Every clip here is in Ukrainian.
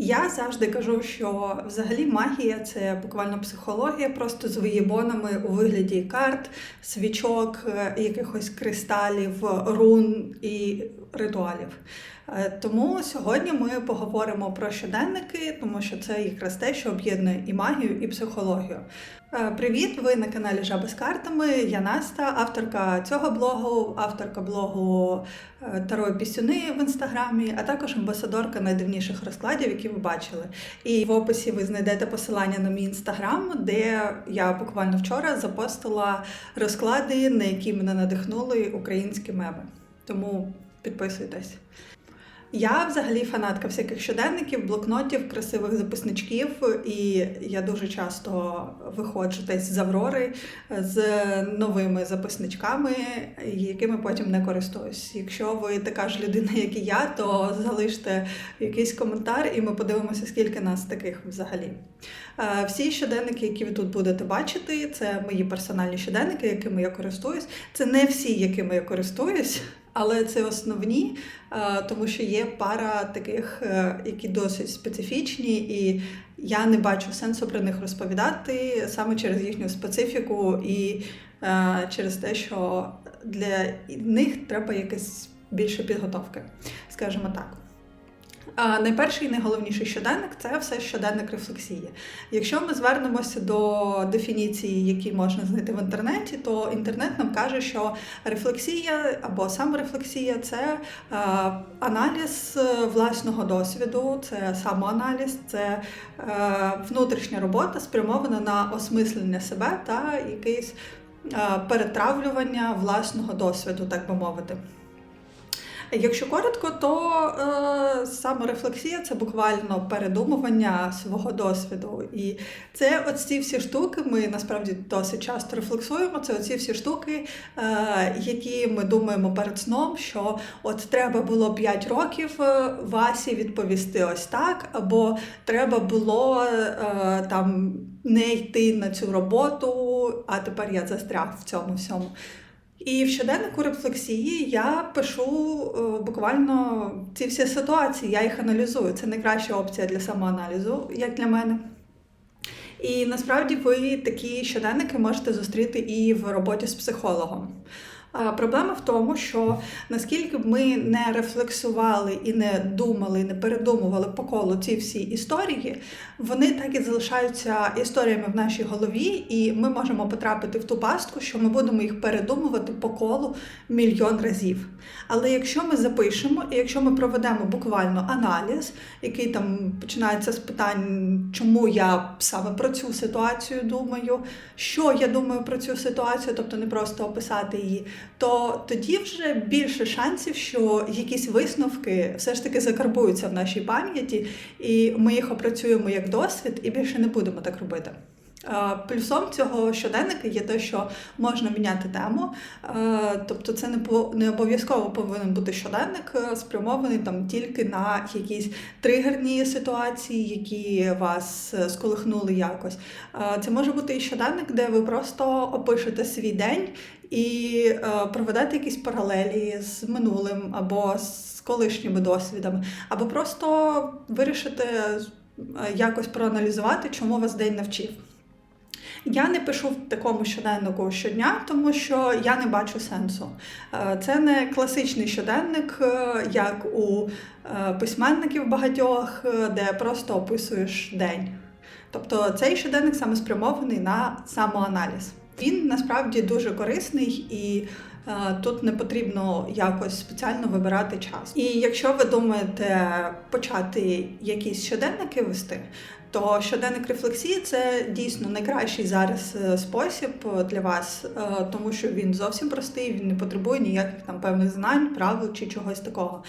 Я завжди кажу, що взагалі магія це буквально психологія, просто з виєбонами у вигляді карт, свічок, е, якихось кристалів, рун і ритуалів. Е, Тому сьогодні ми поговоримо про щоденники, тому що це якраз те, що об'єднує і магію, і психологію. Е, Привіт! Ви на каналі Жаби з картами. Я Наста, авторка цього блогу, авторка блогу е, Таро Пісюни в інстаграмі, а також амбасадорка найдивніших розкладів, які ви бачили. І в описі ви знайдете посилання на мій інстаграм, де я буквально вчора запостила розклади, на які мене надихнули українські меми. Тому підписуйтесь. Я взагалі фанатка всяких щоденників, блокнотів, красивих записничків, і я дуже часто виходжу десь з Аврори з новими записничками, якими потім не користуюсь. Якщо ви така ж людина, як і я, то залиште якийсь коментар, і ми подивимося, скільки нас таких взагалі. Е, Всі щоденники, які ви тут будете бачити, це мої персональні щоденники, якими я користуюсь. Це не всі, якими я користуюсь. Але це основні, е, тому що є пара таких, е, які досить специфічні, і я не бачу сенсу про них розповідати саме через їхню специфіку і е, через те, що для них треба якась більше підготовки, скажімо так. Найперший і найголовніший щоденник це все щоденник рефлексії. Якщо ми звернемося до дефініції, які можна знайти в інтернеті, то інтернет нам каже, що рефлексія або саморефлексія це е, аналіз власного досвіду, це самоаналіз, це е, внутрішня робота, спрямована на осмислення себе та якесь е, перетравлювання власного досвіду, так би мовити. Якщо коротко, то е, саморефлексія це буквально передумування свого досвіду. І це оці всі штуки, ми насправді досить часто рефлексуємо. Це оці всі штуки, е, які ми думаємо перед сном, що от треба було 5 років е, Васі відповісти ось так, або треба було е, там не йти на цю роботу, а тепер я застряг в цьому всьому. І в щоденнику рефлексії я пишу е, буквально ці всі ситуації, я їх аналізую. Це найкраща опція для самоаналізу, як для мене. І насправді ви такі щоденники можете зустріти і в роботі з психологом. Проблема в тому, що наскільки б ми не рефлексували і не думали, не передумували по колу ці всі історії, вони так і залишаються історіями в нашій голові, і ми можемо потрапити в ту пастку, що ми будемо їх передумувати по колу мільйон разів. Але якщо ми запишемо, і якщо ми проведемо буквально аналіз, який там починається з питань, чому я саме про цю ситуацію думаю, що я думаю про цю ситуацію, тобто не просто описати її то тоді вже більше шансів, що якісь висновки все ж таки закарбуються в нашій пам'яті, і ми їх опрацюємо як досвід, і більше не будемо так робити. Плюсом цього щоденника є те, що можна міняти тему, тобто це не обов'язково повинен бути щоденник, спрямований там тільки на якісь тригерні ситуації, які вас сколихнули якось. Це може бути і щоденник, де ви просто опишете свій день і проведете якісь паралелі з минулим або з колишніми досвідами, або просто вирішите якось проаналізувати, чому вас день навчив. Я не пишу в такому щоденнику щодня, тому що я не бачу сенсу. Е, Це не класичний щоденник, е, як у е, письменників багатьох, де просто описуєш день. Тобто цей щоденник саме спрямований на самоаналіз. Він насправді дуже корисний і Тут не потрібно якось спеціально вибирати час. І якщо ви думаєте почати якісь щоденники вести, то щоденник рефлексії це дійсно найкращий зараз спосіб для вас, тому що він зовсім простий, він не потребує ніяких там певних знань, правил чи чогось такого.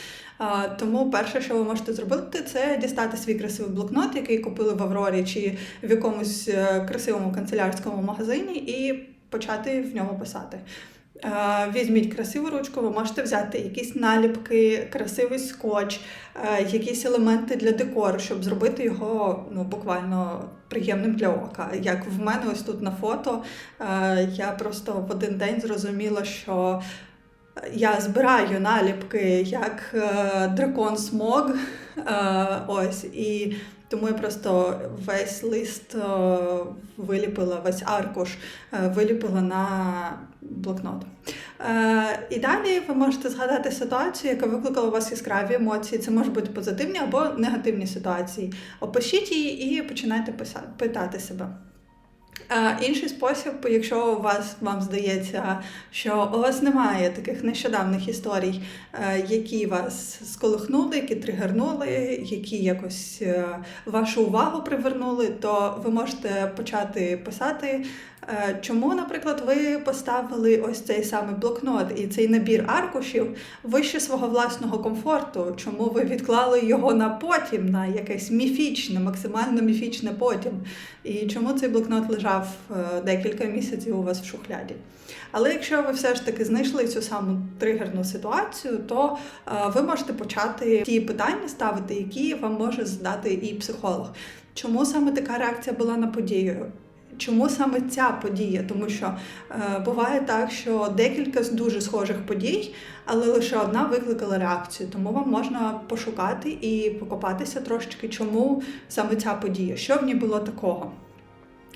Тому перше, що ви можете зробити, це дістати свій красивий блокнот, який купили в Аврорі чи в якомусь е, красивому канцелярському магазині, і почати в ньому писати. Візьміть красиву ручку, ви можете взяти якісь наліпки, красивий скотч, якісь елементи для декору, щоб зробити його ну, буквально приємним для ока. Як в мене ось тут на фото, я просто в один день зрозуміла, що я збираю наліпки як дракон смог Е, ось і тому я просто весь лист е, виліпила, весь аркуш е, виліпила на блокнот. Е, і далі ви можете згадати ситуацію, яка викликала у вас яскраві емоції. Це можуть бути позитивні або негативні ситуації. Опишіть її і починайте писати, питати себе. Е, Інший спосіб, якщо у вас вам здається, що у вас немає таких нещодавних історій, е, які вас сколихнули, які тригернули, які якось е, вашу увагу привернули, то ви можете почати писати, чому, наприклад, ви поставили ось цей самий блокнот і цей набір аркушів вище свого власного комфорту, чому ви відклали його на потім, на якесь міфічне, максимально міфічне потім. І чому цей блокнот лежав е, декілька місяців у вас в шухляді. Але якщо ви все ж таки знайшли цю саму тригерну ситуацію, то е, ви можете почати ті питання ставити, які вам може задати і психолог. Чому саме така реакція була на подію? Чому саме ця подія? Тому що е, буває так, що декілька з дуже схожих подій, але лише одна викликала реакцію. Тому вам можна пошукати і покопатися трошечки, чому саме ця подія, що в ній було такого.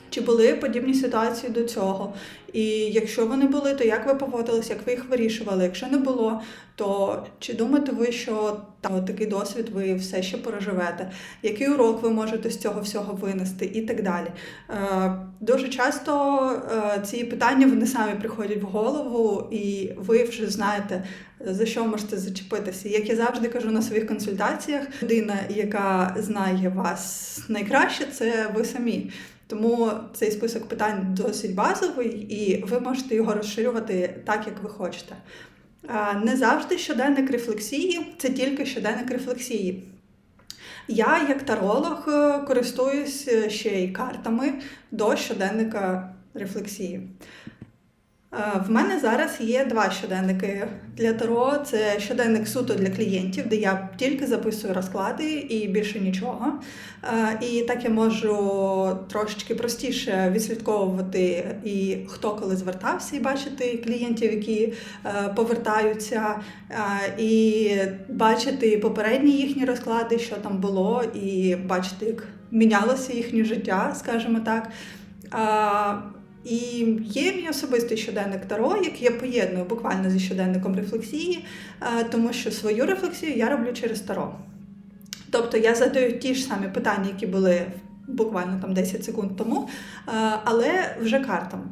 Чи були подібні ситуації до цього? І якщо вони були, то як ви поводилися, як ви їх вирішували? Якщо не було, то чи думаєте ви, що там, такий досвід ви все ще переживете? Який урок ви можете з цього всього винести і так далі? Е, Дуже часто е, ці питання вони самі приходять в голову, і ви вже знаєте, за що можете зачепитися. Як я завжди кажу на своїх консультаціях, людина, яка знає вас найкраще, це ви самі. Тому цей список питань досить базовий, і ви можете його розширювати так, як ви хочете. Не завжди щоденник рефлексії це тільки щоденник рефлексії. Я, як таролог, е, користуюсь е, ще й картами до щоденника рефлексії. Е, В мене зараз є два щоденники для Таро. Це щоденник суто для клієнтів, де я тільки записую розклади і більше нічого. Е, І так я можу трошечки простіше відслідковувати і хто коли звертався, і бачити клієнтів, які е, повертаються, і бачити попередні їхні розклади, що там було, і бачити, як мінялося їхнє життя, скажімо так. І є мій особистий щоденник Таро, який я поєдную буквально зі щоденником рефлексії, е, тому що свою рефлексію я роблю через Таро. Тобто я задаю ті ж самі питання, які були буквально там 10 секунд тому, е, але вже картами.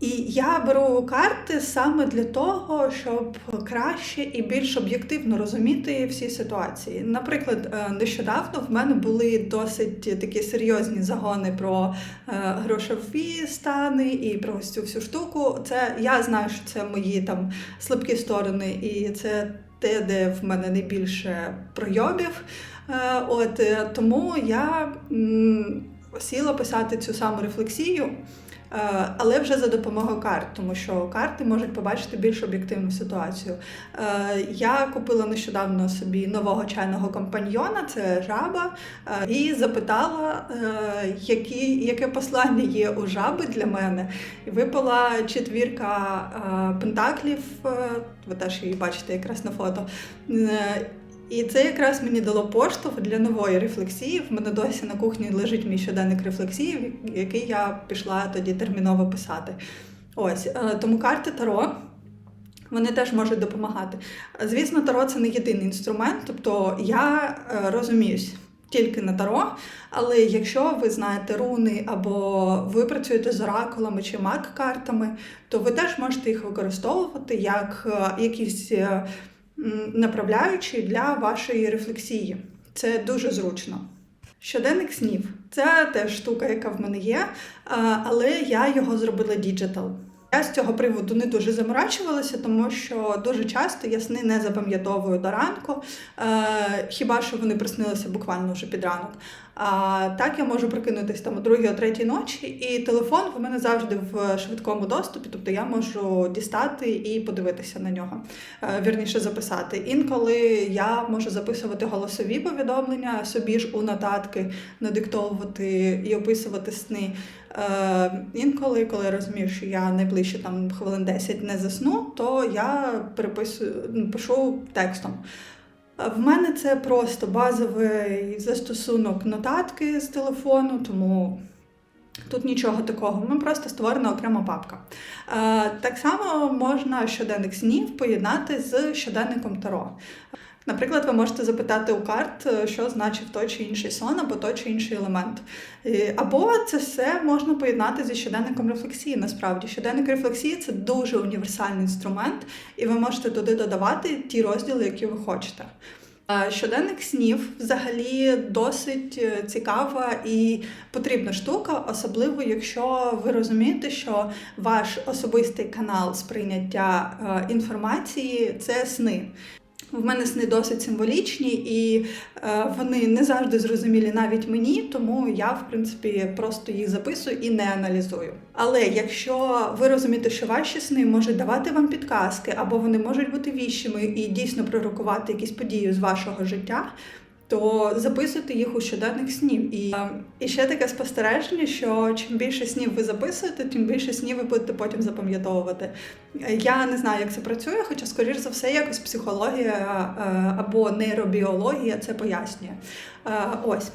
І я беру карти саме для того, щоб краще і більш об'єктивно розуміти всі ситуації. Наприклад, е, нещодавно в мене були досить такі серйозні загони про е, грошові стани і про ось цю всю штуку. Це я знаю, що це мої там слабкі сторони, і це те, де в мене найбільше пройобів. Е, От тому я сіла писати цю саму рефлексію. Е, Але вже за допомогою карт, тому що карти можуть побачити більш об'єктивну ситуацію. Е, Я купила нещодавно собі нового чайного компаньйона, це жаба, е, і запитала, які, яке послання є у жаби для мене. І випала четвірка пентаклів, ви теж її бачите якраз на фото. І це якраз мені дало поштовх для нової рефлексії. В мене досі на кухні лежить мій щоденник рефлексії, який я пішла тоді терміново писати. Ось е, тому карти Таро. Вони теж можуть допомагати. Звісно, таро це не єдиний інструмент, тобто я е, розуміюсь тільки на таро, але якщо ви знаєте руни або ви працюєте з оракулами чи маг-картами, то ви теж можете їх використовувати як е, якісь направляючі для вашої рефлексії. Це дуже зручно. Щоденник снів це теж штука, яка в мене є, але я його зробила діджитал. Я з цього приводу не дуже заморачувалася, тому що дуже часто я сни не запам'ятовую до ранку, е, хіба що вони приснилися буквально вже під ранок. А так я можу прикинутися там о другій, о третій ночі, і телефон в мене завжди в швидкому доступі, тобто я можу дістати і подивитися на нього, е, вірніше записати. Інколи я можу записувати голосові повідомлення собі ж у нотатки, надиктовувати і описувати сни. Е, інколи, коли я розумію, що я найближче там хвилин 10 не засну, то я переписую, ну, пишу текстом. В мене це просто базовий застосунок нотатки з телефону, тому тут нічого такого. Ми просто створена окрема папка. Е, Так само можна щоденник снів поєднати з щоденником Таро. Наприклад, ви можете запитати у карт, е, що значить той чи інший сон або той чи інший елемент. Або це все можна поєднати зі щоденником рефлексії. Насправді, щоденник рефлексії це дуже універсальний інструмент, і ви можете туди додавати ті розділи, які ви хочете. Е, Щоденник снів взагалі досить е, цікава і потрібна штука, особливо якщо ви розумієте, що ваш особистий канал сприйняття інформації це сни. В мене сни досить символічні, і е, вони не завжди зрозумілі навіть мені, тому я, в принципі, просто їх записую і не аналізую. Але якщо ви розумієте, що ваші сни можуть давати вам підказки, або вони можуть бути віщими і дійсно пророкувати якісь події з вашого життя. То записуйте їх у щоденних снів. І, е, і ще таке спостереження, що чим більше снів ви записуєте, тим більше снів ви будете потім запам'ятовувати. Я не знаю, як це працює, хоча, скоріш за все, якось психологія е, або нейробіологія це пояснює. Е, Ось.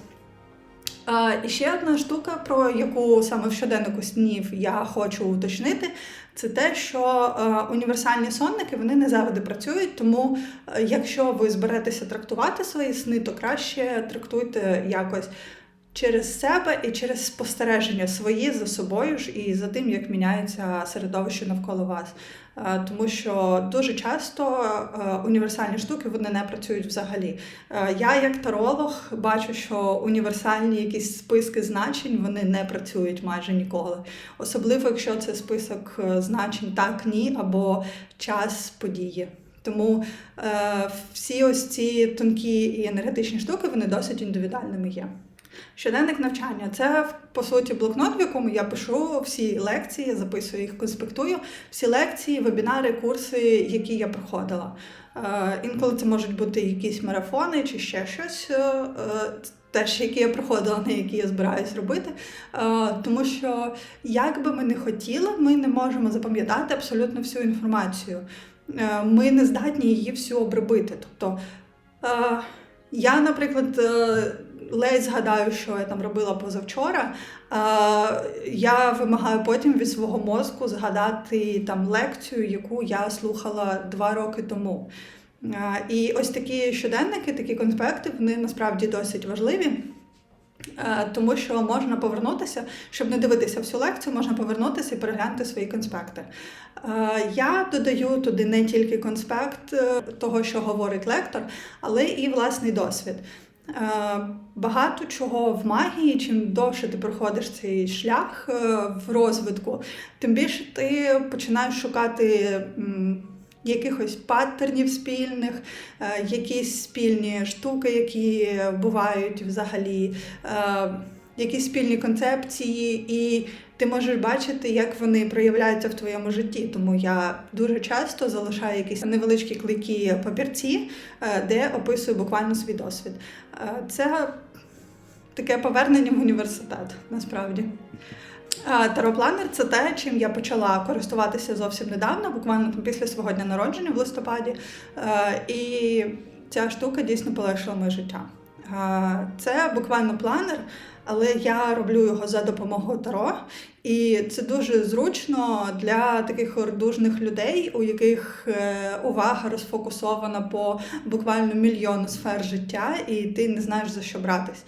І ще одна штука, про яку саме в щоденнику снів я хочу уточнити, це те, що е, універсальні сонники вони не завжди працюють. Тому, е, якщо ви зберетеся трактувати свої сни, то краще трактуйте якось через себе і через спостереження свої за собою ж і за тим, як міняється середовище навколо вас. Е, Тому що дуже часто е, універсальні штуки вони не працюють взагалі. Е, Я, як таролог, бачу, що універсальні якісь списки значень вони не працюють майже ніколи. Особливо, якщо це список значень так, ні або час події. Тому е, всі ось ці тонкі і енергетичні штуки вони досить індивідуальними є. Щоденник навчання це по суті блокнот, в якому я пишу всі лекції, записую їх, конспектую, всі лекції, вебінари, курси, які я проходила. Е, інколи це можуть бути якісь марафони чи ще щось. е, Теж, які я проходила, на які я збираюсь робити. Е, тому що, як би ми не хотіли, ми не можемо запам'ятати абсолютно всю інформацію. Ми не здатні її всю обробити. Тобто, я, наприклад, ледь згадаю, що я там робила позавчора. Я вимагаю потім від свого мозку згадати там лекцію, яку я слухала два роки тому. І ось такі щоденники, такі конспекти, вони насправді досить важливі. Тому що можна повернутися, щоб не дивитися всю лекцію, можна повернутися і переглянути свої конспекти. Я додаю туди не тільки конспект е, того, що говорить лектор, але і власний досвід. Е, Багато чого в магії, чим довше ти проходиш цей шлях е, в розвитку, тим більше ти починаєш шукати якихось паттернів спільних, е, якісь спільні штуки, які бувають взагалі, якісь спільні концепції, і ти можеш бачити, як вони проявляються в твоєму житті. Тому я дуже часто залишаю якісь невеличкі клейкі папірці, е, де описую буквально свій досвід. Е, Це таке повернення в університет, насправді. А, Таропланер це те, чим я почала користуватися зовсім недавно, буквально після свого дня народження в листопаді. Е, І ця штука дійсно полегшила моє життя. Е, Це буквально планер, але я роблю його за допомогою Таро. І це дуже зручно для таких ордужних людей, у яких е, увага розфокусована по буквально мільйону сфер життя, і ти не знаєш за що братись.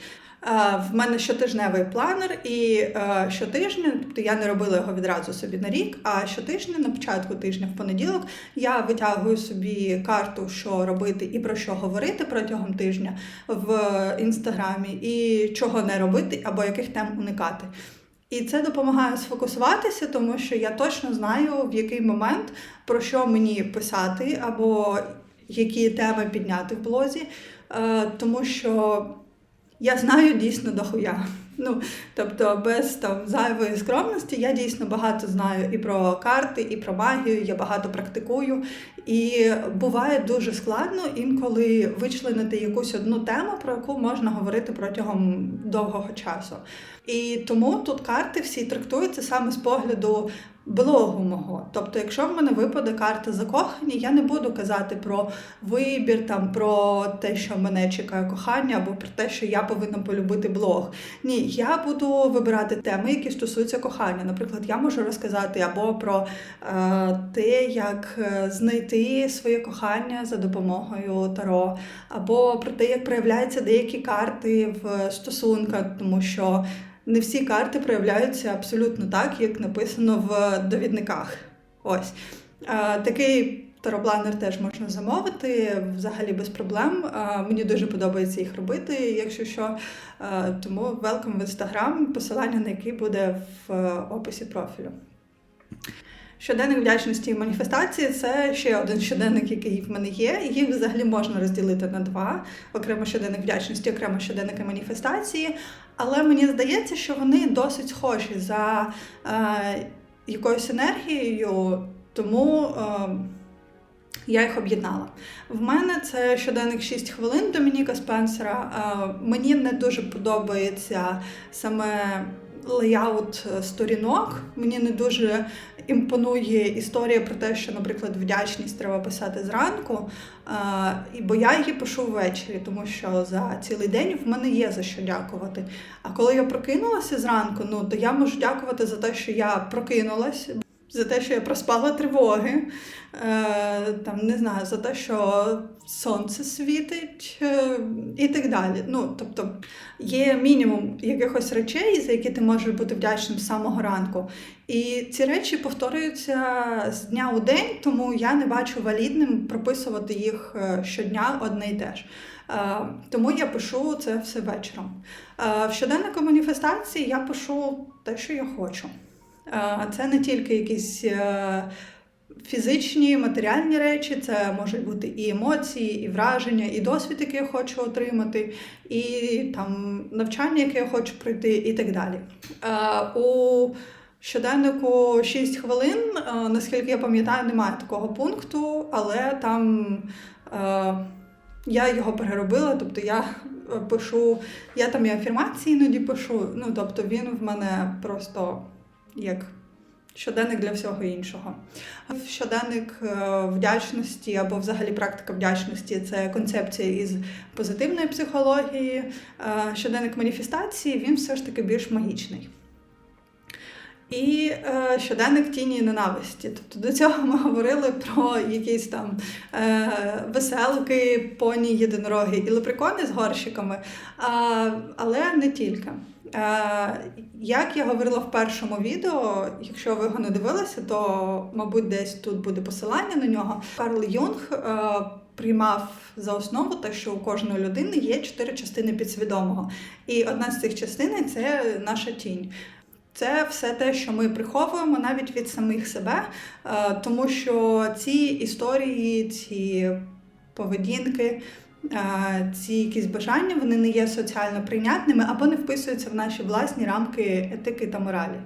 В мене щотижневий планер, і е, щотижня, тобто я не робила його відразу собі на рік, а щотижня, на початку тижня, в понеділок, я витягую собі карту, що робити і про що говорити протягом тижня в інстаграмі, і чого не робити, або яких тем уникати. І це допомагає сфокусуватися, тому що я точно знаю, в який момент про що мені писати, або які теми підняти в блозі, Е, тому що я знаю дійсно дохуя. Ну, тобто, без там зайвої скромності я дійсно багато знаю і про карти, і про магію, я багато практикую. І буває дуже складно інколи вичленити якусь одну тему, про яку можна говорити протягом довгого часу. І тому тут карти всі трактуються саме з погляду блогу мого. Тобто, якщо в мене випаде карта закохані, я не буду казати про вибір, там про те, що мене чекає кохання, або про те, що я повинна полюбити блог. Ні, я буду вибирати теми, які стосуються кохання. Наприклад, я можу розказати або про е, те, як е, знайти своє кохання за допомогою таро, або про те, як проявляються деякі карти в стосунках, тому що не всі карти проявляються абсолютно так, як написано в довідниках. Ось такий. Таропланер теж можна замовити взагалі без проблем. Мені дуже подобається їх робити, якщо що. Тому welcome в інстаграм, посилання на який буде в е, описі профілю. Щоденник вдячності і маніфестації це ще один щоденник, який в мене є. Їх взагалі можна розділити на два: окремо щоденник вдячності, окремо щоденники маніфестації. Але мені здається, що вони досить схожі за е, якоюсь енергією, тому е, я їх об'єднала. В мене це щоденник 6 хвилин Домініка Спенсера. Е, мені не дуже подобається саме леяут сторінок. Мені не дуже імпонує історія про те, що, наприклад, вдячність треба писати зранку, е, бо я її пишу ввечері, тому що за цілий день в мене є за що дякувати. А коли я прокинулася зранку, ну то я можу дякувати за те, що я прокинулась. За те, що я проспала тривоги, е, там не знаю, за те, що сонце світить е, і так далі. Ну, тобто є мінімум якихось речей, за які ти можеш бути вдячним з самого ранку. І ці речі повторюються з дня у день, тому я не бачу валідним прописувати їх е, щодня одне й те ж. Тому я пишу це все вечором. В щоденнику маніфестації я пишу те, що я хочу. Це не тільки якісь е, фізичні, матеріальні речі, це можуть бути і емоції, і враження, і досвід, який я хочу отримати, і там навчання, яке я хочу пройти, і так далі. Е, У щоденнику 6 хвилин, е, наскільки я пам'ятаю, немає такого пункту, але там. Я його переробила, тобто я пишу, я там і афірмації іноді пишу. Ну тобто він в мене просто як щоденник для всього іншого. Щоденник е, вдячності або взагалі практика вдячності це концепція із позитивної психології. Е, Щоденник маніфестації він все ж таки більш магічний. І е, щоденник тіні ненависті. Тобто до цього ми говорили про якісь там е, веселки, поні, єдинороги і лепрекони з горщиками, а, але не тільки. Е, як я говорила в першому відео, якщо ви його не дивилися, то, мабуть, десь тут буде посилання на нього. Карл Юнг е, приймав за основу те, що у кожної людини є чотири частини підсвідомого. І одна з цих частин це наша тінь. Це все те, що ми приховуємо навіть від самих себе, е, тому що ці історії, ці поведінки, ці якісь бажання вони не є соціально прийнятними або не вписуються в наші власні рамки етики та моралі.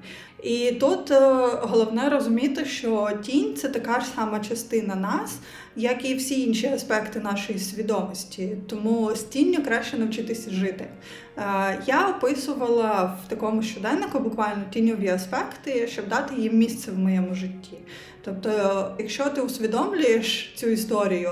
І тут е, головне розуміти, що тінь це така ж сама частина нас, як і всі інші аспекти нашої свідомості. Тому з тінню краще навчитися жити. Е, Я описувала в такому щоденнику буквально тіньові аспекти, щоб дати їм місце в моєму житті. Тобто, якщо ти усвідомлюєш цю історію,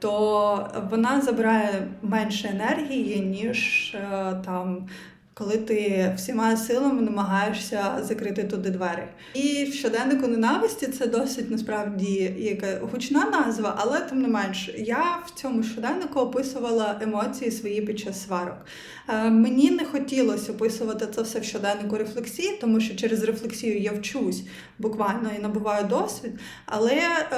то вона забирає менше енергії, ніж е, там. Коли ти всіма силами намагаєшся закрити туди двері. І в щоденнику ненависті це досить насправді яка гучна назва, але тим не менш, я в цьому щоденнику описувала емоції свої під час сварок. Е, мені не хотілося описувати це все в щоденнику рефлексії, тому що через рефлексію я вчусь буквально і набуваю досвід. Але е,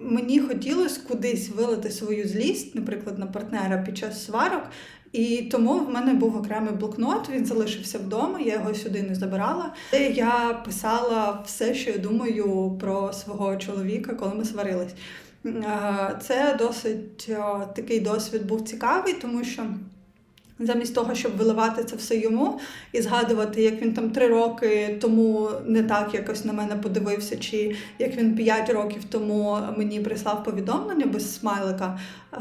мені хотілося кудись вилити свою злість, наприклад, на партнера під час сварок. І тому в мене був окремий блокнот, він залишився вдома, я його сюди не забирала. Де я писала все, що я думаю про свого чоловіка, коли ми сварились. Це досить такий досвід був цікавий, тому що. Замість того, щоб виливати це все йому і згадувати, як він там три роки тому не так якось на мене подивився, чи як він п'ять років тому мені прислав повідомлення без смайлика. Е,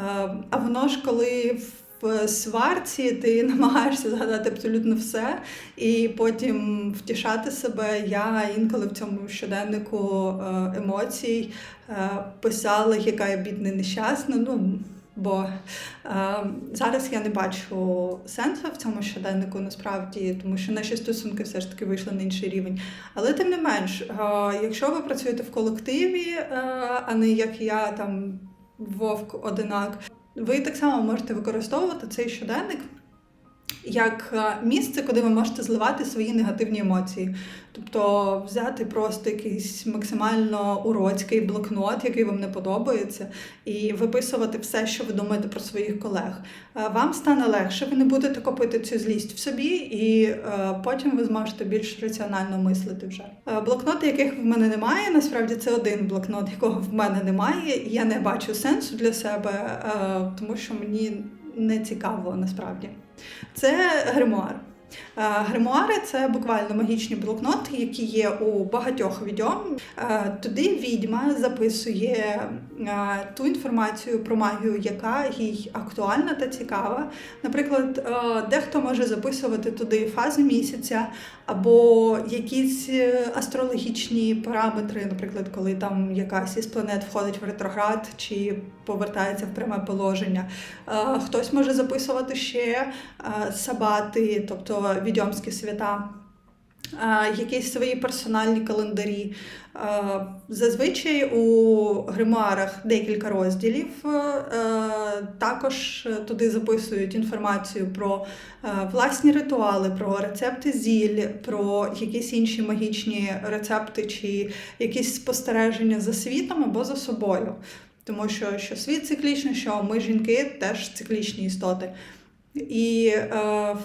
А воно ж коли в сварці ти намагаєшся згадати абсолютно все, і потім втішати себе. Я інколи в цьому щоденнику е, емоцій е, писала, яка я бідна нещасна. Ну, Бо е, зараз я не бачу сенсу в цьому щоденнику насправді, тому що наші стосунки все ж таки вийшли на інший рівень. Але тим не менш, е, якщо ви працюєте в колективі, е, а не як я там вовк одинак, ви так само можете використовувати цей щоденник як е, місце, куди ви можете зливати свої негативні емоції. Тобто взяти просто якийсь максимально уроцький блокнот, який вам не подобається, і виписувати все, що ви думаєте про своїх колег. Е, Вам стане легше, ви не будете копити цю злість в собі, і е, потім ви зможете більш раціонально мислити вже. Блокноти, яких в мене немає, насправді це один блокнот, якого в мене немає. Я не бачу сенсу для себе, тому що мені не цікаво насправді. Це гримуар. Е, Гримуари це буквально магічні блокноти, які є у багатьох відьом. Е, Туди відьма записує е, ту інформацію про магію, яка їй актуальна та цікава. Наприклад, дехто може записувати туди фази місяця або якісь е, астрологічні параметри, наприклад, коли там якась із планет входить в ретроград чи повертається в пряме положення. Е, Хтось може записувати ще е, сабати, тобто відьомські свята. Якісь свої персональні календарі. Зазвичай у гримуарах декілька розділів. Е, Також туди записують інформацію про е, власні ритуали, про рецепти зіль, про якісь інші магічні рецепти чи якісь спостереження за світом або за собою. Тому що, що світ циклічний, що ми жінки теж циклічні істоти. І е,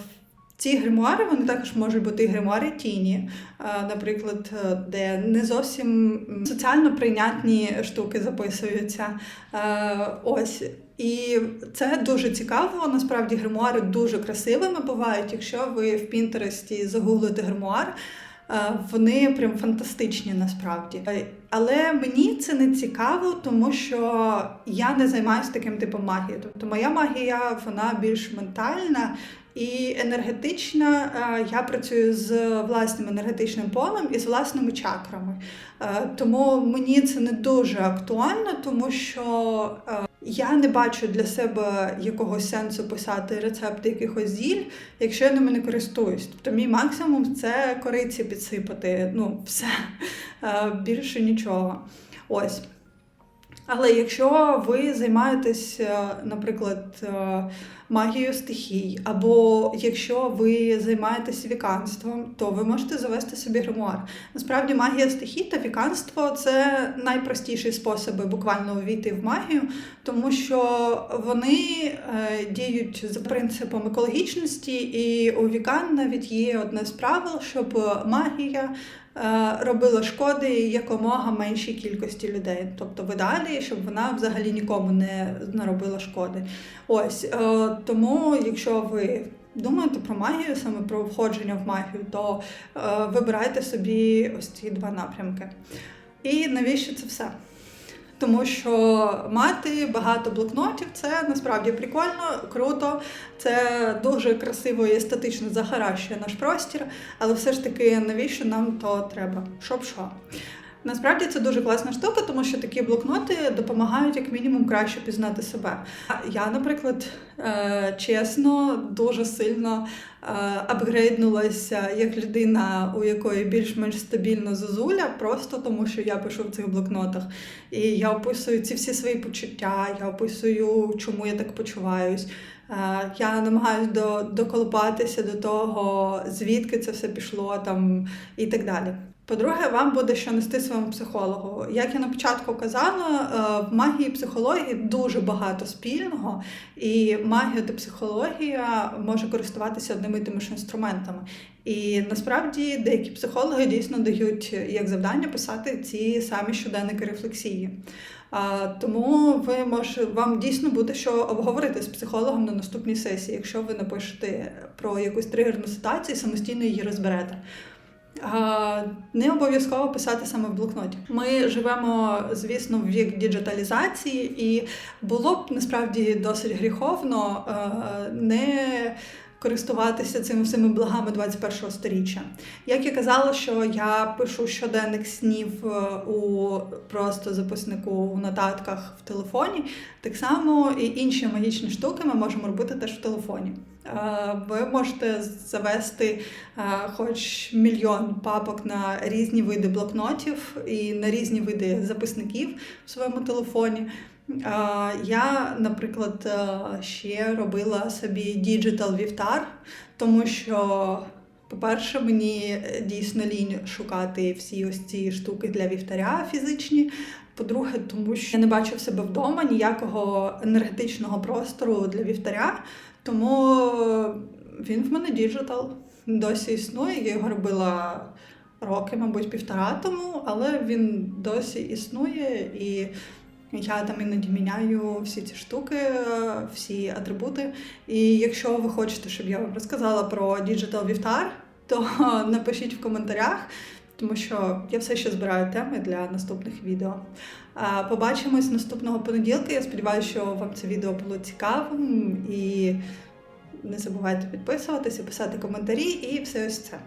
ці гримуари вони також можуть бути гримуари тіні, е, наприклад, е, де не зовсім соціально прийнятні штуки записуються. Е, ось. І це дуже цікаво. Насправді гримуари дуже красивими бувають. Якщо ви в Пінтересті загуглите гримуар, вони прям фантастичні насправді. Але мені це не цікаво, тому що я не займаюся таким типом магії. Тобто моя магія вона більш ментальна і енергетична. Е, Я працюю з власним енергетичним полем і з власними чакрами. Е, Тому мені це не дуже актуально, тому що е, я не бачу для себе якогось сенсу писати рецепти якихось зіль, якщо я ними не користуюсь. Тобто мій максимум це кориці підсипати. Ну, все більше нічого. Ось. Але якщо ви займаєтесь, наприклад, магією стихій, або якщо ви займаєтесь віканством, то ви можете завести собі гримуар. Насправді магія стихій та віканство це найпростіші способи буквально увійти в магію, тому що вони е, діють за принципом екологічності, і у вікан навіть є одне з правил, щоб магія робила шкоди якомога меншій кількості людей. Тобто в ідеалі, щоб вона взагалі нікому не наробила шкоди. Ось е, тому, якщо ви думаєте про магію, саме про входження в магію, то е, вибирайте собі ось ці два напрямки. І навіщо це все? Тому що мати багато блокнотів це насправді прикольно, круто, це дуже красиво і естетично захаращує наш простір, але все ж таки, навіщо нам то треба? Щоб що? Насправді це дуже класна штука, тому що такі блокноти допомагають як мінімум краще пізнати себе. Я, наприклад, е, чесно, дуже сильно е, апгрейднулася як людина, у якої більш-менш стабільна зозуля, просто тому що я пишу в цих блокнотах. І я описую ці всі свої почуття, я описую, чому я так почуваюсь. Е, Я намагаюся до, доколупатися до того, звідки це все пішло там і так далі. По-друге, вам буде що нести своєму психологу. Як я на початку казала, е, в магії і психології дуже багато спільного, і магія та психологія може користуватися одними і тими ж інструментами. І насправді деякі психологи дійсно дають як завдання писати ці самі щоденники рефлексії. Тому ви може, вам дійсно буде що обговорити з психологом на наступній сесії, якщо ви напишете про якусь тригерну ситуацію, і самостійно її розберете. Не обов'язково писати саме в блокноті. Ми живемо, звісно, в вік діджиталізації, і було б насправді досить гріховно е, не користуватися цими всіми благами 21-го сторіччя. Як я казала, що я пишу щоденник снів е, у просто записнику у нотатках в телефоні, так само і інші магічні штуки ми можемо робити теж в телефоні. Е, Ви можете завести е, хоч мільйон папок на різні види блокнотів і на різні види записників в своєму телефоні. Е, Я, наприклад, ще робила собі діджитал вівтар, тому що, по-перше, мені дійсно лінь шукати всі ось ці штуки для вівтаря фізичні. По-друге, тому що я не бачу в себе вдома ніякого енергетичного простору для вівтаря, тому він в мене діджитал досі існує. Я його робила роки, мабуть, півтора тому, але він досі існує і. Я там іноді міняю всі ці штуки, всі атрибути. І якщо ви хочете, щоб я вам розказала про Digital Вівтар, то напишіть в коментарях, тому що я все ще збираю теми для наступних відео. Побачимось наступного понеділка. Я сподіваюся, що вам це відео було цікавим. І не забувайте підписуватися, писати коментарі і все ось це.